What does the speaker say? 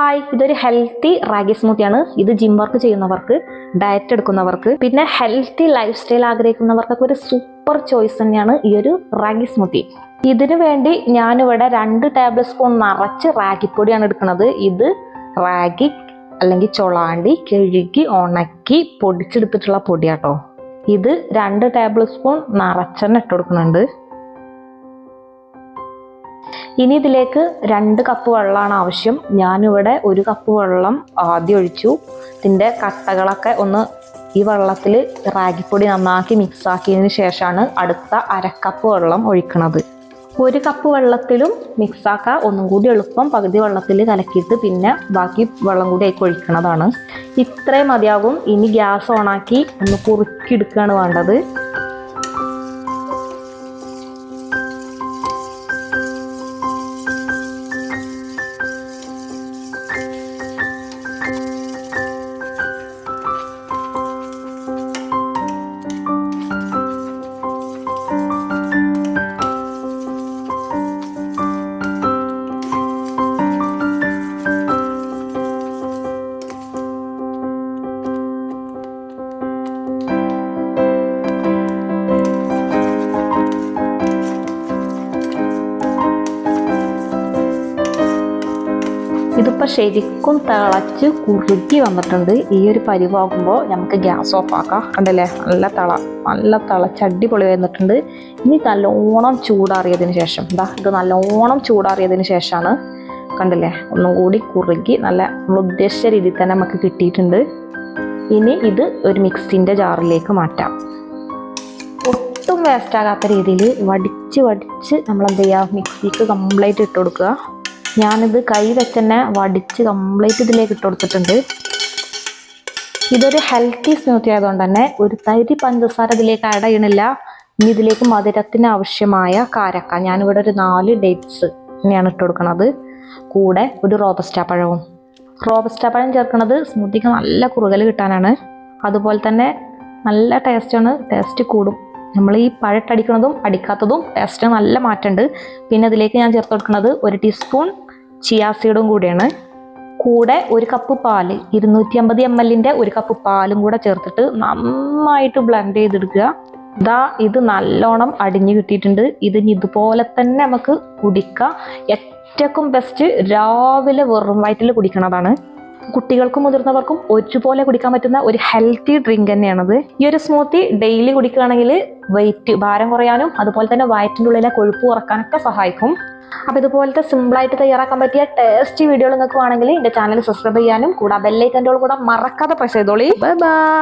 Hi ഇതൊരു healthy ragi സ്മൂത്തിയാണ് ഇത് gym work ചെയ്യുന്നവർക്ക് ഡയറ്റ് എടുക്കുന്നവർക്ക് പിന്നെ ഹെൽത്തി ലൈഫ് സ്റ്റൈൽ ആഗ്രഹിക്കുന്നവർക്കൊക്കെ ഒരു സൂപ്പർ ചോയ്സ് തന്നെയാണ് ഈ ഒരു റാഗി സ്മൂത്തി ഇതിനു വേണ്ടി ഞാനിവിടെ രണ്ട് ടേബിൾ സ്പൂൺ നിറച്ച് റാഗിപ്പൊടിയാണ് എടുക്കുന്നത്. ഇത് റാഗി അല്ലെങ്കിൽ ചൊളാണ്ടി കഴുകി ഉണക്കി പൊടിച്ചെടുത്തിട്ടുള്ള പൊടിയാട്ടോ. ഇത് രണ്ട് ടേബിൾ സ്പൂൺ നിറച്ചെണ്ണ ഇട്ട് കൊടുക്കുന്നുണ്ട്. ഇനി ഇതിലേക്ക് രണ്ട് കപ്പ് വെള്ളമാണ് ആവശ്യം. ഞാനിവിടെ ഒരു കപ്പ് വെള്ളം ആദ്യം ഒഴിച്ചു. ഇതിന്റെ കട്ടകളൊക്കെ ഒന്ന് ഈ വെള്ളത്തിൽ റാഗിപ്പൊടി നന്നാക്കി മിക്സാക്കിയതിന് ശേഷമാണ് അടുത്ത അരക്കപ്പ് വെള്ളം ഒഴിക്കുന്നത് ഒരു കപ്പ് വെള്ളത്തിലും മിക്സ് ആക്കുക ഒന്നും കൂടി എളുപ്പം പകുതി വെള്ളത്തിൽ കലക്കിയിട്ട് പിന്നെ ബാക്കി വെള്ളം കൂടി ആയി ഒഴിക്കണതാണ്. ഇത്രയും മതിയാകും. ഇനി ഗ്യാസ് ഓണാക്കി ഒന്ന് കുറുക്കിയെടുക്കുകയാണ് വേണ്ടത്. ഇതിപ്പോൾ ശരിക്കും തിളച്ച് കുറുക്കി വന്നിട്ടുണ്ട്. ഈ ഒരു പരിവാകുമ്പോൾ നമുക്ക് ഗ്യാസ് ഓഫ് ആക്കാം. കണ്ടല്ലേ? നല്ല തിള നല്ല തിളച്ച് അടിപൊളി വന്നിട്ടുണ്ട്. ഇനി നല്ലോണം ചൂടാറിയതിന് ശേഷം എന്താ ഇത് നല്ലോണം ചൂടാറിയതിന് ശേഷമാണ് കണ്ടില്ലേ? ഒന്നും കൂടി കുറുകി നല്ല നമ്മൾ ഉദ്ദേശിച്ച രീതിയിൽ തന്നെ നമുക്ക് കിട്ടിയിട്ടുണ്ട്. ഇനി ഇത് ഒരു മിക്സിന്റെ ജാറിലേക്ക് മാറ്റാം. ഒട്ടും വേസ്റ്റ് ആകാത്ത രീതിയിൽ വടിച്ച് വടിച്ച് നമ്മൾ ചെയ്യുക മിക്സിക്ക് കംപ്ലീറ്റ് ഇട്ട് കൊടുക്കുക. ഞാനിത് കൈ വെച്ച് തന്നെ വടിച്ച് കംപ്ലീറ്റ് ഇതിലേക്ക് ഇട്ട് കൊടുത്തിട്ടുണ്ട്. ഇതൊരു ഹെൽത്തി സ്മൂത്തി ആയതുകൊണ്ട് തന്നെ ഒരു തരി പഞ്ചസാര ഇതിലേക്ക് ആഡ് ചെയ്യണില്ല. ഇനി ഇതിലേക്ക് മധുരത്തിന് ആവശ്യമായ കാരക്ക. ഞാനിവിടെ ഒരു നാല് ഡേറ്റ്സ് തന്നെയാണ് ഇട്ട് കൊടുക്കുന്നത് കൂടെ ഒരു റോബസ്റ്റ പഴവും. റോബസ്റ്റ പഴം ചേർക്കുന്നത് സ്മൂത്തിക്ക് നല്ല കുറുകൽ കിട്ടാനാണ്. അതുപോലെ തന്നെ നല്ല ടേസ്റ്റാണ് ടേസ്റ്റ് കൂടും. നമ്മൾ ഈ പഴട്ടടിക്കുന്നതും അടിക്കാത്തതും ടേസ്റ്റ് നല്ല മാറ്റമുണ്ട് പിന്നെ അതിലേക്ക് ഞാൻ ചേർത്ത് കൊടുക്കുന്നത് ഒരു ടീസ്പൂൺ ചിയാസീഡും കൂടിയാണ്. കൂടെ ഒരു കപ്പ് പാൽ ഇരുന്നൂറ്റി അമ്പത് എം എല്ലിന്റെ ഒരു കപ്പ് പാലും കൂടെ ചേർത്തിട്ട് നന്നായിട്ട് ബ്ലെൻഡ് ചെയ്തെടുക്കുക. ഇതാ ഇത് നല്ലോണം അടിഞ്ഞു കിട്ടിയിട്ടുണ്ട്. ഇതിന് ഇതുപോലെ തന്നെ നമുക്ക് കുടിക്കാം. ഏറ്റവും ബെസ്റ്റ് രാവിലെ വെറും വയറ്റിൽ കുടിക്കണതാണ്. കുട്ടികൾക്കും മുതിർന്നവർക്കും ഒരുപോലെ കുടിക്കാൻ പറ്റുന്ന ഒരു ഹെൽത്തി ഡ്രിങ്ക് തന്നെയാണത്. ഈ ഒരു സ്മൂത്തി ഡെയിലി കുടിക്കുകയാണെങ്കിൽ വെയിറ്റ് ഭാരം കുറയാനും അതുപോലെ തന്നെ വയറ്റിന്റെ ഉള്ളിലെ കൊഴുപ്പ് കുറക്കാനൊക്കെ സഹായിക്കും. അപ്പോൾ ഇതുപോലത്തെ സിമ്പിളായിട്ട് തയ്യാറാക്കാൻ പറ്റിയ ടേസ്റ്റി വീഡിയോ നിങ്ങൾക്ക് വേണമെങ്കിൽ എന്റെ ചാനൽ സബ്സ്ക്രൈബ് ചെയ്യാനും കൂടെ ബെല്ലൈക്കന്റെ കൂടെ മറക്കാതെ പ്രസ് ചെയ്തോളി. ബൈ